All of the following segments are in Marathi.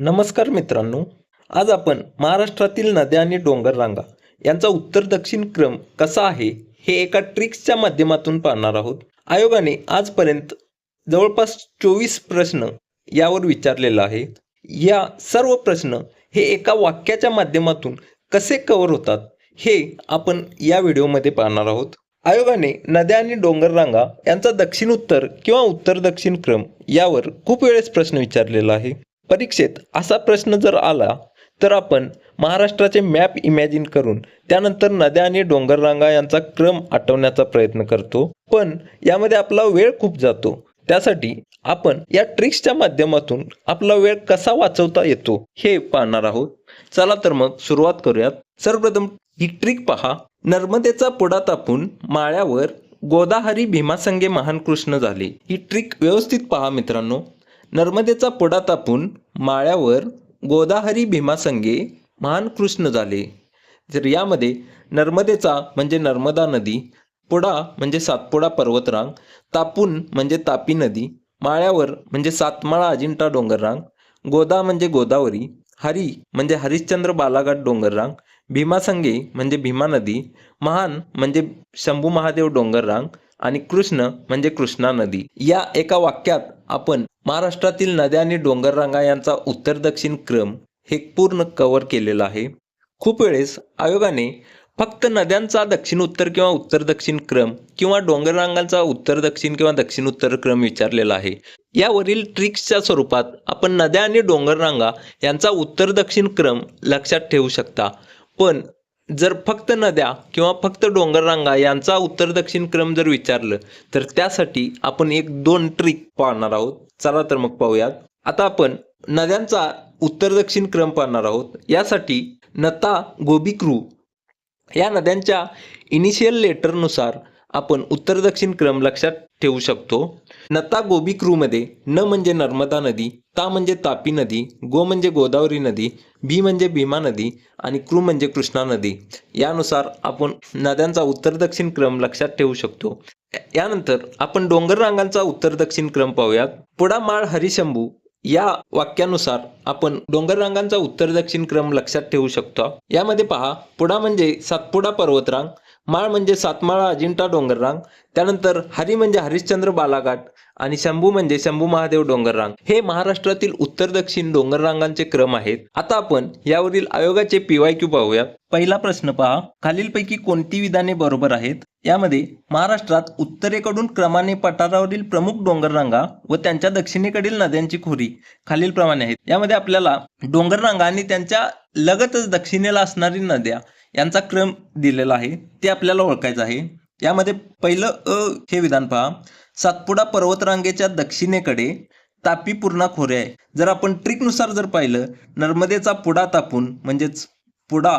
नमस्कार मित्रांनो आज आपण महाराष्ट्रातील नद्या आणि डोंगर रांगा यांचा उत्तर दक्षिण क्रम कसा आहे हे एका ट्रिक्सच्या माध्यमातून पाहणार आहोत. आयोगाने आजपर्यंत जवळपास चोवीस प्रश्न यावर विचारलेला आहे. या सर्व प्रश्न हे एका वाक्याच्या माध्यमातून कसे कव्हर होतात हे आपण या व्हिडिओमध्ये पाहणार आहोत. आयोगाने नद्या आणि डोंगर रांगा यांचा दक्षिण उत्तर किंवा उत्तर दक्षिण क्रम यावर खूप वेळेस प्रश्न विचारलेला आहे. परीक्षेत असा प्रश्न जर आला तर आपण महाराष्ट्राचे मॅप इमॅजिन करून त्यानंतर नद्या आणि डोंगररांगा यांचा क्रम आठवण्याचा प्रयत्न करतो. पण यामध्ये आपला वेळ खूप जातो. त्यासाठी आपण या ट्रिक्सच्या माध्यमातून आपला वेळ कसा वाचवता येतो हे पाहणार आहोत. चला तर मग सुरुवात करूयात. सर्वप्रथम ही ट्रिक पहा. नर्मदेचा पुढा तापून माळ्यावर गोदाहरी भीमासंगे महान कृष्ण झाले. ही ट्रिक व्यवस्थित पहा मित्रांनो. नर्मदेचा पुढा तापून माळ्यावर गोदाहरी भीमासंगे महान कृष्ण झाले. तर यामध्ये नर्मदेचा म्हणजे नर्मदा नदी पुढा म्हणजे सातपुडा पर्वतरांग तापून म्हणजे तापी नदी माळ्यावर म्हणजे सातमाळा अजिंठा डोंगररांग गोदा म्हणजे गोदावरी हरी म्हणजे हरिश्चंद्र बालाघाट डोंगररांग भीमासंगे म्हणजे भीमा नदी महान म्हणजे शंभू महादेव डोंगररांग आणि कृष्ण म्हणजे कृष्णा नदी. या एका वाक्यात आपण महाराष्ट्रातील नद्या आणि डोंगररांगा यांचा उत्तर दक्षिण क्रम हे पूर्ण कव्हर केलेला आहे. खूप वेळेस आयोगाने फक्त नद्यांचा दक्षिण उत्तर किंवा उत्तर दक्षिण क्रम किंवा डोंगररांगांचा उत्तर दक्षिण किंवा दक्षिण उत्तर क्रम विचारलेला आहे. यावरील ट्रिक्सच्या स्वरूपात आपण नद्या आणि डोंगररांगा यांचा उत्तर दक्षिण क्रम लक्षात ठेवू शकता. पण जर फक्त नद्या किंवा फक्त डोंगररांगा यांचा उत्तर दक्षिण क्रम जर विचारलं तर त्यासाठी आपण एक दोन ट्रिक पाहणार आहोत. चला तर मग पाहूयात. आता आपण नद्यांचा उत्तर दक्षिण क्रम पाहणार आहोत. यासाठी नता गोबीक्रू या नद्यांच्या इनिशियल लेटरनुसार आपण उत्तर दक्षिण क्रम लक्षात ठेवू शकतो. नता गोबी क्रूमध्ये न म्हणजे नर्मदा नदी ता म्हणजे तापी नदी गो म्हणजे गोदावरी नदी भी म्हणजे भीमा नदी आणि क्रू म्हणजे कृष्णा नदी. यानुसार आपण नद्यांचा उत्तर दक्षिण क्रम लक्षात ठेवू शकतो. यानंतर आपण डोंगर रांगांचा उत्तर दक्षिण क्रम पाहूयात. पुढा माळ हरिशंभू या वाक्यानुसार आपण डोंगर रांगांचा उत्तर दक्षिण क्रम लक्षात ठेवू शकतो. यामध्ये पहा पुढा म्हणजे सातपुडा पर्वतरांग माळ म्हणजे सातमाळा अजिंठा डोंगररांग. त्यानंतर हरी म्हणजे हरिश्चंद्र बालाघाट आणि शंभू म्हणजे शंभू महादेव डोंगररांग. हे महाराष्ट्रातील उत्तर दक्षिण डोंगररांगांचे क्रम आहेत. आता आपण यावरील आयोगाचे पीवाय क्यू पाहूया. पहिला प्रश्न पहा. खालीलपैकी कोणती विधाने बरोबर आहेत? यामध्ये महाराष्ट्रात उत्तरेकडून क्रमाने पठारावरील प्रमुख डोंगररांगा व त्यांच्या दक्षिणेकडील नद्यांची खोरी खालीलप्रमाणे आहेत. यामध्ये आपल्याला डोंगररांगा आणि त्यांच्या लगतच दक्षिणेला असणारी नद्या यांचा क्रम दिलेला आहे ते आपल्याला ओळखायचं आहे. यामध्ये पहिलं अ हे विधान पहा. सातपुडा पर्वतरांगेच्या दक्षिणेकडे तापी पूर्णा खोरे आहे. जर आपण ट्रिकनुसार जर पाहिलं नर्मदेचा पुडा तापून म्हणजेच पुडा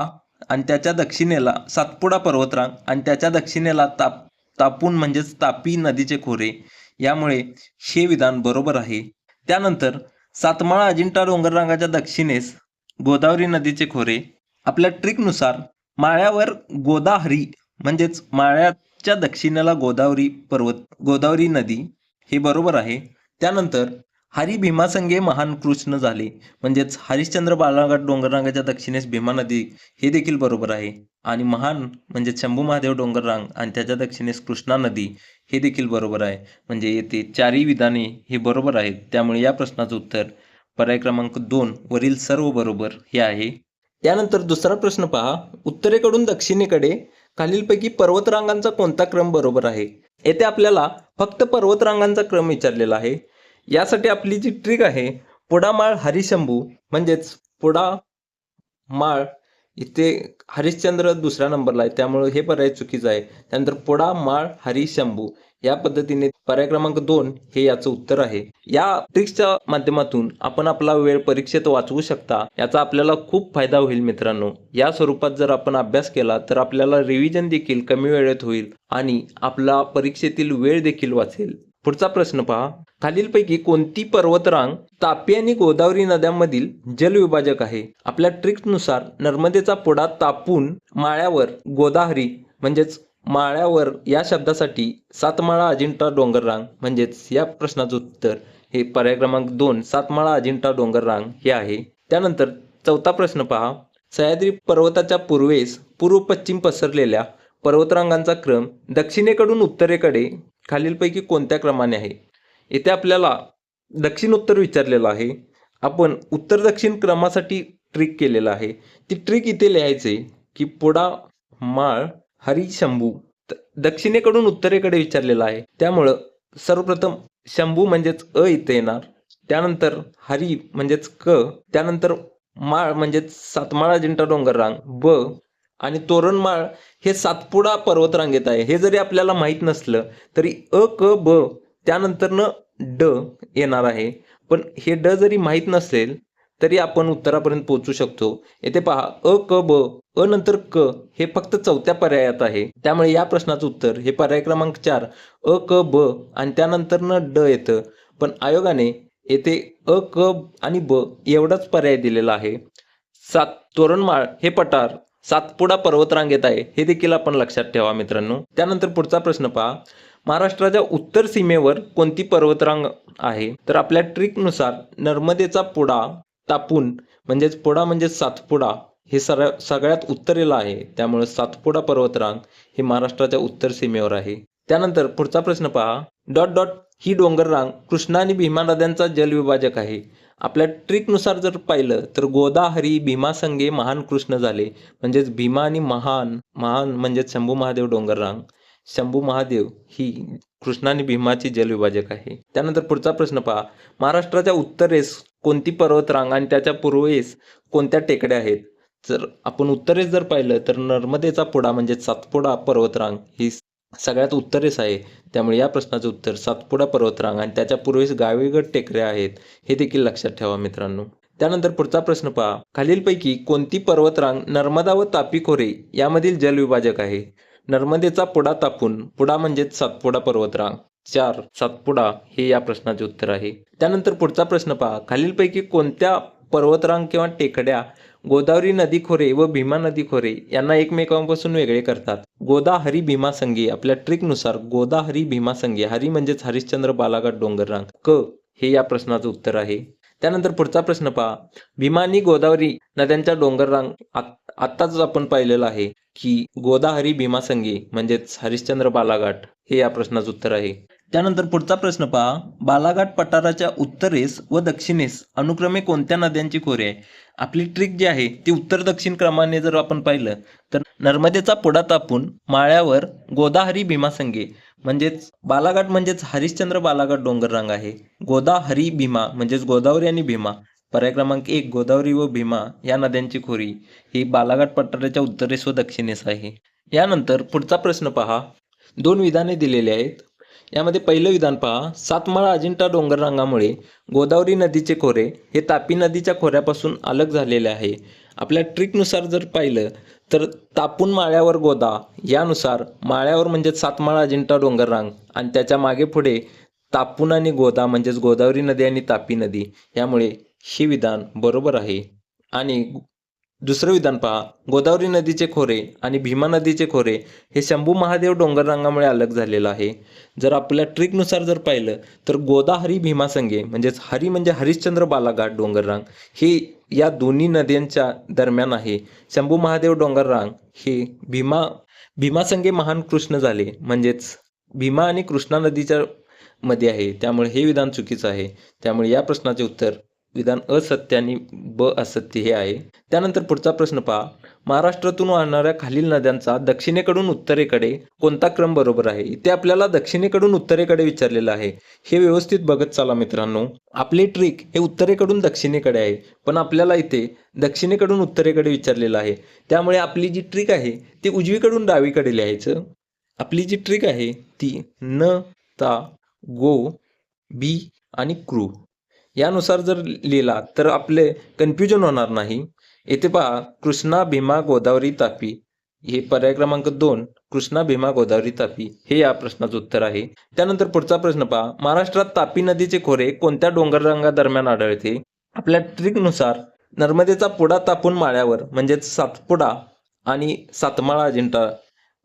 आणि त्याच्या दक्षिणेला सातपुडा पर्वतरांग आणि त्याच्या दक्षिणेला ताप तापून म्हणजेच तापी नदीचे खोरे यामुळे हे विधान बरोबर आहे. त्यानंतर सातमाळा अजिंठा डोंगररांगाच्या दक्षिणेस गोदावरी नदीचे खोरे. आपल्या ट्रिकनुसार माळ्यावर गोदाहरी म्हणजेच माळ्याच्या दक्षिणेला गोदावरी पर्वत गोदावरी नदी हे बरोबर आहे. त्यानंतर हरी भीमासंगे महान कृष्ण झाले म्हणजेच हरिश्चंद्र बालाघाट डोंगररांगाच्या दक्षिणेस भीमा नदी हे देखील बरोबर आहे. आणि महान म्हणजे शंभू महादेव डोंगररांग आणि त्याच्या दक्षिणेस कृष्णा नदी हे देखील बरोबर आहे. म्हणजे येथे चारही विधाने हे बरोबर आहेत. त्यामुळे या प्रश्नाचं उत्तर पर्याय क्रमांक दोन वरील सर्व बरोबर हे आहे. यानंतर दुसरा प्रश्न पहा. उत्तरेकडून दक्षिणेकडे खालीलपैकी पर्वतरांगांचा कोणता क्रम बरोबर आहे? येथे आपल्याला फक्त पर्वतरांगांचा क्रम विचारलेला आहे. यासाठी आपली जी ट्रिक आहे पुडामाळ हरिशंभू म्हणजेच पुडा माळ इथे हरिश्चंद्र दुसऱ्या नंबरला आहे. त्यामुळे हे पर्याय चुकीचं आहे. त्यानंतर पुडा माळ हरिशंभू. या पद्धतीने पर्याय क्रमांक दोन हे याचं उत्तर आहे. या ट्रिक्सच्या माध्यमातून आपण आपला वेळ परीक्षेत वाचवू शकता याचा आपल्याला खूप फायदा होईल मित्रांनो. या स्वरूपात जर आपण अभ्यास केला तर आपल्याला रिव्हिजन देखील कमी वेळेत होईल आणि आपला परीक्षेतील वेळ देखील वाचेल. पुढचा प्रश्न पहा. खालीलपैकी कोणती पर्वतरांग तापी आणि गोदावरी नद्यांमधील जलविभाजक आहे? आपल्या ट्रिक्सनुसार नर्मदेचा पुढा तापून माळ्यावर गोदावरी म्हणजेच माळ्यावर या शब्दासाठी सातमाळा अजिंठा डोंगररांग म्हणजेच या प्रश्नाचं उत्तर हे पर्याय क्रमांक दोन सातमाळा अजिंठा डोंगर रांग हे आहे. त्यानंतर चौथा प्रश्न पहा. सह्याद्री पर्वताच्या पूर्वेस पूर्व पश्चिम पसरलेल्या पर्वतरांगांचा क्रम दक्षिणेकडून उत्तरेकडे खालीलपैकी कोणत्या क्रमाने आहे? येथे आपल्याला दक्षिण उत्तर विचारलेलं आहे. आपण उत्तर दक्षिण क्रमासाठी ट्रिक केलेला आहे. ती ट्रिक इथे लिहायचे की पुडा माळ हरी शंभू. दक्षिणेकडून उत्तरेकडे विचारलेला आहे. त्यामुळं सर्वप्रथम शंभू म्हणजेच अ इथे येणार. त्यानंतर हरी म्हणजेच क. त्यानंतर माळ म्हणजेच सातमाळा जिंटा डोंगर रांग ब. आणि तोरणमाळ हे सातपुडा पर्वतरांगेत आहे. हे जरी आपल्याला माहीत नसलं तरी अ क ब त्यानंतरनं ड येणार आहे. पण हे ड जरी माहीत नसेल तरी आपण उत्तरापर्यंत पोहोचू शकतो. येथे पहा अ क ब. अ नंतर क हे फक्त चौथ्या पर्यायात आहे. त्यामुळे या प्रश्नाचं उत्तर हे पर्याय क्रमांक चार अ क ब आणि त्यानंतर न ड येतं. पण आयोगाने येथे अ क आणि ब एवढाच पर्याय दिलेला आहे. सात तोरणमाळ हे पठार सातपुडा पर्वतरांगेत आहे. हे देखील आपण लक्षात ठेवा मित्रांनो. त्यानंतर पुढचा प्रश्न पहा. महाराष्ट्राच्या उत्तर सीमेवर कोणती पर्वतरांग आहे? तर आपल्या ट्रिकनुसार नर्मदेचा पुडा तापून म्हणजेच पुडा म्हणजेच सातपुडा हे सर सगळ्यात उत्तरेला आहे. त्यामुळे सातपुडा पर्वतरांग हे महाराष्ट्राच्या उत्तर सीमेवर आहे. त्यानंतर पुढचा प्रश्न पहा. डॉट डॉट ही डोंगररांग कृष्णा आणि भीमा नद्यांचा जलविभाजक आहे. आपल्या ट्रिकनुसार जर पाहिलं तर गोदाहरी भीमासंगे महान कृष्ण झाले. म्हणजेच भीमा आणि महान महान म्हणजेच शंभू महादेव डोंगररांग शंभू महादेव ही कृष्णा आणि भीमाची जलविभाजक आहे. त्यानंतर पुढचा प्रश्न पहा. महाराष्ट्राच्या उत्तरेस कोणती पर्वतरांग आणि त्याच्या पूर्वेस कोणत्या टेकड्या आहेत? जर आपण उत्तरेस जर पाहिलं तर नर्मदेचा पुडा म्हणजे सातपुडा पर्वतरांग ही सगळ्यात उत्तरेस आहे. त्यामुळे या प्रश्नाचं उत्तर सातपुडा पर्वतरांग आणि त्याच्या पूर्वेस गावीगड टेकड्या आहेत हे देखील लक्षात ठेवा मित्रांनो. त्यानंतर पुढचा प्रश्न पहा. खालीलपैकी कोणती पर्वतरांग नर्मदा व तापी खोरे यामधील जलविभाजक आहे? नर्मदेचा पुडा तापून पुडा म्हणजेच सातपुडा पर्वतरांग. चार सातपुडा हे या प्रश्नाचे उत्तर आहे. त्यानंतर पुढचा प्रश्न पहा. खालीलपैकी कोणत्या पर्वतरांग किंवा टेकड्या गोदावरी नदी खोरे व भीमा नदी खोरे यांना एकमेकांपासून वेगळे करतात. गोदा हरी भीमा संघी आपल्या ट्रिकनुसार गोदा हरी भीमा संघे हरी म्हणजेच हरिश्चंद्र बालाघाट डोंगररांग. क हे या प्रश्नाचं उत्तर आहे. त्यानंतर पुढचा प्रश्न पहा. भीमा आणि गोदावरी नद्यांच्या डोंगररांग आत्ताच आपण पाहिलेलं आहे की गोदाहरी भीमासंगी म्हणजेच हरिश्चंद्र बालाघाट हे या प्रश्नाचं उत्तर आहे. त्यानंतर पुढचा प्रश्न पहा. बालाघाट पठाराच्या उत्तरेस व दक्षिणेस अनुक्रमे कोणत्या नद्यांची खोरे आहे? आपली ट्रिक जी आहे ती उत्तर दक्षिण क्रमाने जर आपण पाहिलं तर नर्मदेचा पुडा तापून माळ्यावर गोदाहरी भीमासंगे म्हणजेच बालाघाट म्हणजेच हरिश्चंद्र बालाघाट डोंगर रांग आहे. गोदाहरी भीमा म्हणजेच गोदावरी आणि भीमा. पर्याय क्रमांक एक गोदावरी व भीमा या नद्यांची खोरी. ही बालाघाट पठाराच्या उत्तरेस व दक्षिणेस आहे. यानंतर पुढचा प्रश्न पहा. दोन विधाने दिलेली आहेत. यामध्ये पहिलं विधान पहा. सातमाळा अजिंठा डोंगररांगामुळे गोदावरी नदीचे खोरे हे तापी नदीच्या खोऱ्यापासून अलग झालेले आहे. आपल्या ट्रिकनुसार जर पाहिलं तर तापून माळ्यावर गोदा यानुसार माळ्यावर म्हणजेच सातमाळा अजिंठा डोंगररांग आणि त्याच्यामागे पुढे तापून आणि गोदा म्हणजेच गोदावरी नदी आणि तापी नदी. यामुळे हे विधान बरोबर आहे. आणि दुसरं विधान पहा. गोदावरी नदीचे खोरे आणि भीमा नदीचे खोरे हे शंभू महादेव डोंगररांगामुळे अलग झालेलं आहे. जर आपल्या ट्रिकनुसार जर पाहिलं तर गोदाहरी भीमासंगे म्हणजेच हरी म्हणजे हरिश्चंद्र बालाघाट डोंगररांग हे या दोन्ही नद्यांच्या दरम्यान आहे. शंभू महादेव डोंगररांग हे भीमा भीमासंगे महान कृष्ण झाले म्हणजेच भीमा आणि कृष्णा नदीच्या मध्ये आहे. त्यामुळे हे विधान चुकीचं आहे. त्यामुळे या प्रश्नाचे उत्तर विधान असत्य आणि ब असत्य हे आहे. त्यानंतर पुढचा प्रश्न पहा. महाराष्ट्रातून वाहणाऱ्या खालील नद्यांचा दक्षिणेकडून उत्तरेकडे कोणता क्रम बरोबर आहे? इथे आपल्याला दक्षिणेकडून उत्तरेकडे विचारलेलं आहे. हे व्यवस्थित बघत चला मित्रांनो. आपली ट्रिक हे उत्तरेकडून दक्षिणेकडे आहे. पण आपल्याला इथे दक्षिणेकडून उत्तरेकडे विचारलेलं आहे. त्यामुळे आपली जी ट्रिक आहे ती उजवीकडून डावीकडे लिहायचं. आपली जी ट्रिक आहे ती न ता गो बी आणि क्रू. यानुसार जर लिहिला तर आपले कन्फ्युजन होणार नाही. येथे पहा कृष्णा भीमा गोदावरी तापी. हे पर्याय क्रमांक दोन कृष्णा भीमा गोदावरी तापी. हे या प्रश्नाचं उत्तर आहे. त्यानंतर पुढचा प्रश्न पहा. महाराष्ट्रात तापी नदीचे खोरे कोणत्या डोंगररांगादरम्यान दरम्यान आढळते? आपल्या ट्रिकनुसार नर्मदेचा पुडा तापून माळ्यावर म्हणजेच सातपुडा आणि सातमाळा अजिंठा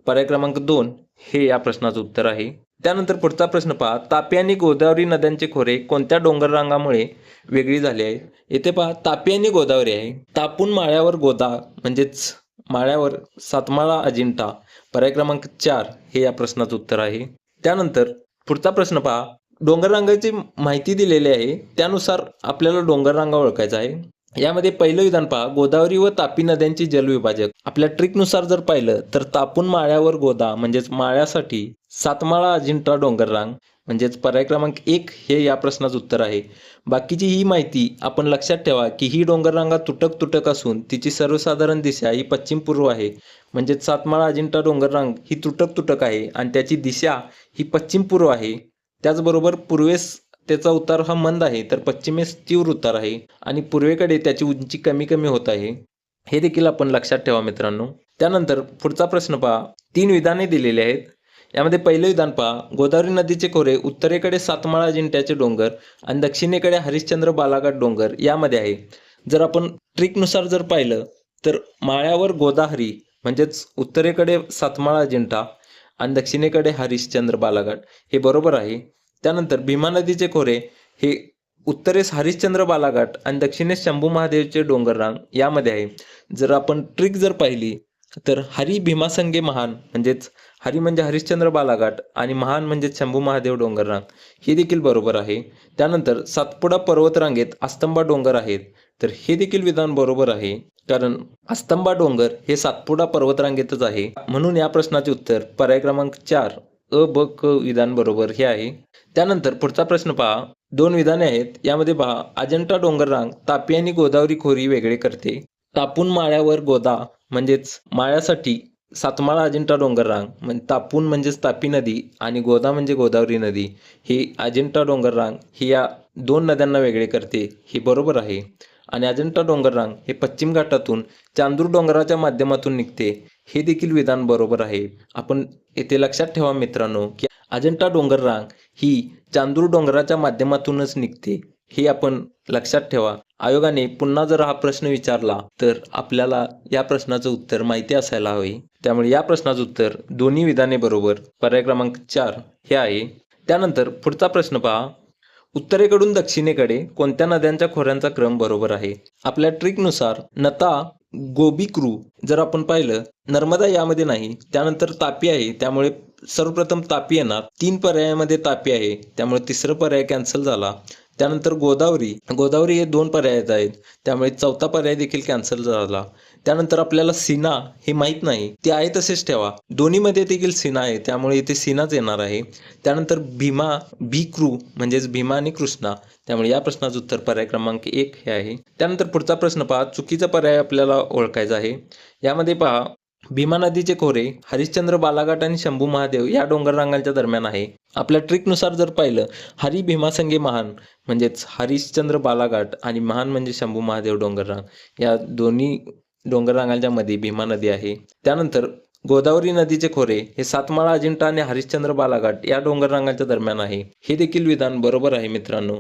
पर्याय क्रमांक दोन हे या प्रश्नाचं उत्तर आहे. त्यानंतर पुढचा प्रश्न पहा. तापी आणि गोदावरी नद्यांचे खोरे कोणत्या डोंगररांगामुळे वेगळी झाली आहे? येथे पहा तापी आणि गोदावरी आहे. तापून माळ्यावर गोदा म्हणजेच माळ्यावर सातमाळा अजिंठा पर्याय क्रमांक चार हे या प्रश्नाचं उत्तर आहे. त्यानंतर पुढचा प्रश्न पहा. डोंगररांगाची माहिती दिलेली आहे. त्यानुसार आपल्याला डोंगररांगा ओळखायचा आहे. यामध्ये पहिलं विधान पहा. गोदावरी व तापी नद्यांची जलविभाजक. आपल्या ट्रिकनुसार जर पाहिलं तर तापून माळ्यावर गोदा म्हणजेच माळ्यासाठी सातमाळा अजिंठा डोंगर रांग म्हणजेच पर्याय क्रमांक एक हे या प्रश्नाचं उत्तर आहे. बाकीची ही माहिती आपण लक्षात ठेवा की ही डोंगररांगा तुटक तुटक असून तिची सर्वसाधारण दिशा ही पश्चिम पूर्व आहे. म्हणजेच सातमाळा अजिंठा डोंगररांग ही तुटक तुटक आहे आणि त्याची दिशा ही पश्चिम पूर्व आहे. त्याचबरोबर पूर्वेस त्याचा उतार हा मंद आहे तर पश्चिमेस तीव्र उतार आहे आणि पूर्वेकडे त्याची उंची कमी कमी होत आहे. हे देखील आपण लक्षात ठेवा मित्रांनो. त्यानंतर पुढचा प्रश्न पहा. तीन विधाने दिलेली आहेत. यामध्ये पहिलं विधान पहा. गोदावरी नदीचे खोरे उत्तरेकडे सातमाळा अजिंठ्याचे डोंगर आणि दक्षिणेकडे हरिश्चंद्र बालाघाट डोंगर यामध्ये आहे. जर आपण ट्रिकनुसार जर पाहिलं तर माळ्यावर गोदाहरी म्हणजेच उत्तरेकडे सातमाळा अजिंठा आणि दक्षिणेकडे हरिश्चंद्र बालाघाट हे बरोबर आहे. त्यानंतर भीमा नदीचे खोरे हे उत्तरेस हरिश्चंद्र बालाघाट आणि दक्षिणेस शंभू महादेवचे डोंगररांग यामध्ये आहे. जर आपण ट्रिक जर पाहिली तर हरी भीमासंगे महान म्हणजेच हरी म्हणजे हरिश्चंद्र बालाघाट आणि महान म्हणजे शंभू महादेव डोंगररांग. हे देखील बरोबर आहे. त्यानंतर सातपुडा पर्वतरांगेत अस्तंबा डोंगर आहेत. तर हे देखील विधान बरोबर आहे. कारण अस्तंबा डोंगर हे सातपुडा पर्वतरांगेतच आहे. म्हणून या प्रश्नाचे उत्तर पर्याय क्रमांक चार अ ब क विधान बरोबर हे आहे. त्यानंतर पुढचा प्रश्न पहा. दोन विधाने आहेत. यामध्ये पहा. अजंठा डोंगररांग तापी आणि गोदावरी खोरी वेगळे करते. तापून माळ्यावर गोदा म्हणजेच माळ्यासाठी सातमाळा अजिंठा डोंगररांग म्हणजे तापून म्हणजेच तापी नदी आणि गोदा म्हणजे गोदावरी नदी ही अजिंठा डोंगररांग ही या दोन नद्यांना वेगळे करते हे बरोबर आहे. आणि अजिंठा डोंगररांग हे पश्चिम घाटातून चांदूर डोंगराच्या माध्यमातून निघते हे देखील विधान बरोबर आहे. आपण येथे लक्षात ठेवा मित्रांनो की अजिंठा डोंगररांग ही चांदूर डोंगराच्या माध्यमातूनच निघते. हे आपण लक्षात ठेवा. आयोगाने पुन्हा जर हा प्रश्न विचारला तर आपल्याला या प्रश्नाचं उत्तर माहिती असायला हवे. त्यामुळे या प्रश्नाचं उत्तर दोन्ही विधाने बरोबर पर्याय क्रमांक चार हे आहे. त्यानंतर पुढचा प्रश्न पहा. उत्तरेकडून दक्षिणेकडे कोणत्या नद्यांच्या खोऱ्यांचा क्रम बरोबर आहे? आपल्या ट्रिकनुसार नता गोबिक्रू जर आपण पाहिलं नर्मदा यामध्ये नाही त्यानंतर तापी आहे त्यामुळे सर्वप्रथम तापी येणार. तीन पर्यायामध्ये तापी आहे त्यामुळे तिसरा पर्याय कॅन्सल झाला. त्यानंतर गोदावरी. गोदावरी हे दोन पर्याय आहेत. त्यामुळे चौथा पर्याय देखील कॅन्सल झाला. त्यानंतर आपल्याला सीना हे माहीत नाही. ते आहे तसेच ठेवा. दोन्हीमध्ये देखील सीना आहे. त्यामुळे इथे सीनाच येणार आहे. त्यानंतर भीमा भीक्रू म्हणजेच भीमा आणि कृष्णा. त्यामुळे या प्रश्नाचं उत्तर पर्याय क्रमांक एक हे आहे. त्यानंतर पुढचा प्रश्न पहा. चुकीचा पर्याय आपल्याला ओळखायचा आहे. यामध्ये पहा. भीमा नदीचे खोरे हरिश्चंद्र बालाघाट आणि शंभू महादेव या डोंगर रांगांच्या दरम्यान आहे. आपल्या ट्रिकनुसार जर पाहिलं हरी भीमासंगे महान म्हणजेच हरिश्चंद्र बालाघाट आणि महान म्हणजे शंभू महादेव डोंगररांग या दोन्ही डोंगररांगांच्या मध्ये भीमा नदी आहे. त्यानंतर गोदावरी नदीचे खोरे हे सातमाळा अजिंठा आणि हरिश्चंद्र बालाघाट या डोंगररांगांच्या दरम्यान आहे. हे देखील विधान बरोबर आहे मित्रांनो.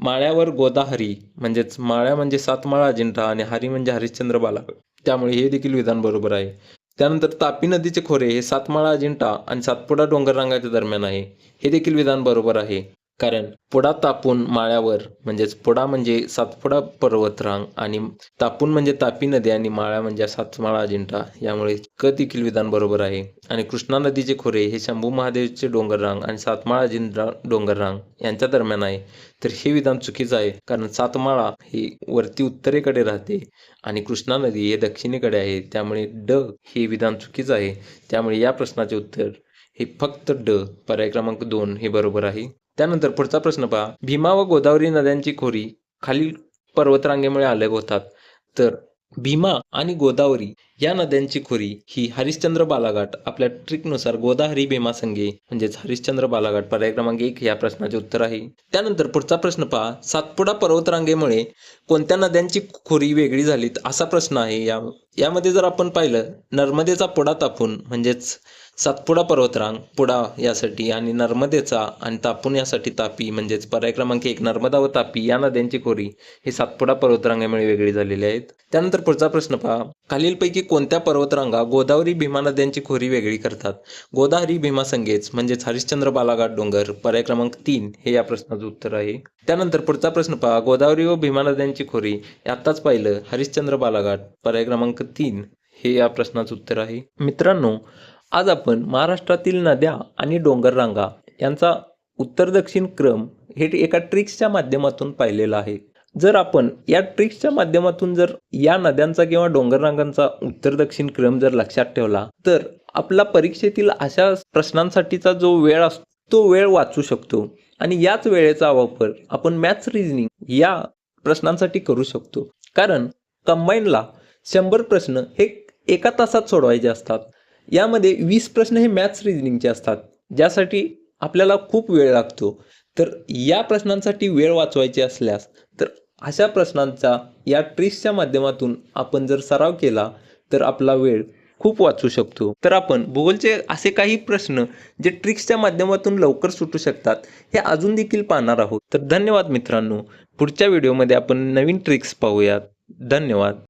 माळ्यावर गोदाहरी म्हणजेच माळ्या म्हणजे सातमाळा अजिंठा आणि हरी म्हणजे हरिश्चंद्र बालाघाट. त्यामुळे हे देखील विधान बरोबर आहे. त्यानंतर तापी नदीचे खोरे हे सातमाळा अजिंठा आणि सातपुडा डोंगररांगाच्या दरम्यान आहे. हे देखील विधान बरोबर आहे. कारण पुडा तापून माळ्यावर म्हणजेच पुडा म्हणजे सातपुडा पर्वतरांग आणि तापून म्हणजे तापी नदी आणि माळ्या म्हणजे सातमाळा अजिंठा यामुळे क देखील विधान बरोबर आहे. आणि कृष्णा नदीचे खोरे हे शंभू महादेवचे डोंगररांग आणि सातमाळा अजिंठा डोंगररांग यांच्या दरम्यान आहे. तर हे विधान चुकीचं आहे कारण सातमाळा ही वरती उत्तरेकडे राहते आणि कृष्णा नदी हे दक्षिणेकडे आहे. त्यामुळे ड हे विधान चुकीचं आहे. त्यामुळे या प्रश्नाचे उत्तर हे फक्त ड. पर्याय क्रमांक दोन हे बरोबर आहे. त्यानंतर पुढचा प्रश्न पहा. भीमा व गोदावरी नद्यांची खोरी खालील पर्वतरांगेमुळे अलग होतात. तर भीमा आणि गोदावरी या नद्यांची खोरी ही हरिश्चंद्र बालाघाट आपल्या ट्रिकनुसार गोदाहरी भीमा संघे म्हणजेच हरिश्चंद्र बालाघाट पर्याय क्रमांक एक या प्रश्नाचे उत्तर आहे. त्यानंतर पुढचा प्रश्न पहा. सातपुडा पर्वतरांगेमुळे कोणत्या नद्यांची खोरी वेगळी झालीत असा प्रश्न आहे. या यामध्ये जर आपण पाहिलं नर्मदेचा पुडा तापून म्हणजेच सातपुडा पर्वतरांग पुडा यासाठी आणि नर्मदेचा आणि तापून यासाठी तापी म्हणजेच पर्याय क्रमांक एक नर्मदा व तापी या नद्यांची खोरी ही सातपुडा पर्वतरांगामुळे वेगळी झालेली आहेत. त्यानंतर पुढचा प्रश्न पहा. खालीलपैकी कोणत्या पर्वतरांगा गोदावरी भीमा नद्यांची खोरी वेगळी करतात? गोदावरी भीमा संगेच म्हणजेच हरिश्चंद्र बालाघाट डोंगर पर्याय क्रमांक तीन हे या प्रश्नाचं उत्तर आहे. त्यानंतर पुढचा प्रश्न पहा. गोदावरी व भीमा नद्यांची खोरी आत्ताच पाहिलं. हरिश्चंद्र बालाघाट पर्याय क्रमांक तीन हे या प्रश्नाचं उत्तर आहे. मित्रांनो आज आपण महाराष्ट्रातील नद्या आणि डोंगर रांगा यांचा उत्तर दक्षिण क्रम हे एका ट्रिक्सच्या माध्यमातून पाहिलेला आहे. जर आपण या ट्रिक्सच्या माध्यमातून जर या नद्यांचा किंवा डोंगररांगांचा उत्तर दक्षिण क्रम जर लक्षात ठेवला तर आपला परीक्षेतील अशा प्रश्नांसाठीचा जो वेळ असतो तो वेळ वाचू शकतो. आणि याच वेळेचा वापर आपण मॅथ्स रिजनिंग या प्रश्नांसाठी करू शकतो. कारण कंबाईनला शंभर प्रश्न हे एका तासात सोडवायचे असतात. यामध्ये वीस प्रश्न हे मॅथ्स रिजनिंगचे असतात. ज्यासाठी आपल्याला खूप वेळ लागतो. तर या प्रश्नांसाठी वेळ वाचवायची असल्यास अशा प्रश्नांचा या ट्रिक्सच्या माध्यमातून आपण जर सराव केला तर आपला वेळ खूप वाचू शकतो. तर आपण भूगोलचे असे काही प्रश्न जे ट्रिक्सच्या माध्यमातून लवकर सुटू शकतात हे अजून देखील पाहणार आहोत. तर धन्यवाद मित्रांनो. पुढच्या व्हिडिओमध्ये आपण नवीन ट्रिक्स पाहूयात. धन्यवाद.